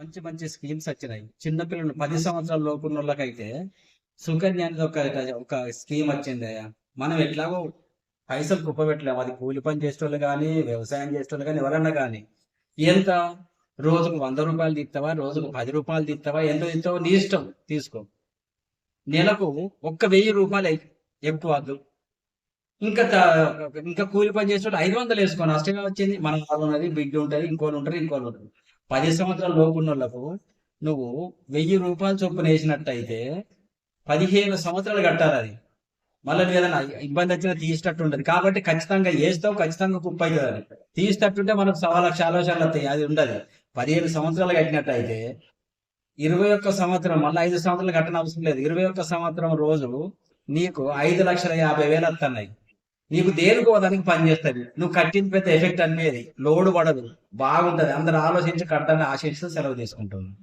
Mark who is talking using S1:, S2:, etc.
S1: మంచి మంచి స్కీమ్స్ వచ్చినాయి. చిన్నపిల్లలు పది సంవత్సరాల లోపు ఉన్న వాళ్ళకైతే సుకన్య అనేది ఒక ఒక స్కీమ్ వచ్చింది. మనం ఎట్లాగో పైసలు కుప్పబెట్టలేము అది కూలి పని చేసేవాళ్ళు కానీ వ్యవసాయం చేసేవాళ్ళు కానీ ఎవరన్నా కానీ ఎంత? రోజుకు వంద రూపాయలు తీస్తావా రోజుకు పది రూపాయలు తీస్తావా ఎంత తీస్తావో నీ ఇష్టం. తీసుకో. నెలకు ఒక్క వెయ్యి రూపాయలు ఎక్కువ వద్దు. ఇంకా ఇంకా కూలి పని చేసేవాళ్ళు ఐదు వందలు వేసుకో. నష్టంగా వచ్చింది. మన వాళ్ళు ఉన్నది బిడ్డ ఉంటుంది ఇంకోళ్ళు ఉంటారు ఇంకోళ్ళు ఉంటారు. పది సంవత్సరాల లోపున్నోళ్ళకు వాళ్ళకు నువ్వు వెయ్యి రూపాయలు చొప్పున వేసినట్టయితే పదిహేను సంవత్సరాలు కట్టాలి అది. మళ్ళీ నువ్వు ఏదైనా ఇబ్బంది వచ్చినా తీసేటట్టు ఉండదు. కాబట్టి ఖచ్చితంగా వేస్తావు ఖచ్చితంగా కుప్ప అవుతుంది తీసేటట్టుంటే మనకు సవా లక్ష ఆలోచనలు వస్తాయి అది ఉండదు. పదిహేను సంవత్సరాలు కట్టినట్టయితే ఇరవై ఒక్క సంవత్సరం మళ్ళీ ఐదు సంవత్సరాలు కట్టని అవసరం లేదు. ఇరవై ఒక్క సంవత్సరం రోజు నీకు ఐదు లక్షల యాభై వేలు వస్తున్నాయి నీకు దేనికో దానికి పనిచేస్తుంది నువ్వు కట్టిన పెద్ద ఎఫెక్ట్ అనేది లోడ్ పడదు. బాగుంటది. అందరు ఆలోచించి కట్టాలని ఆశిస్తూ సెలవు తీసుకుంటున్నాను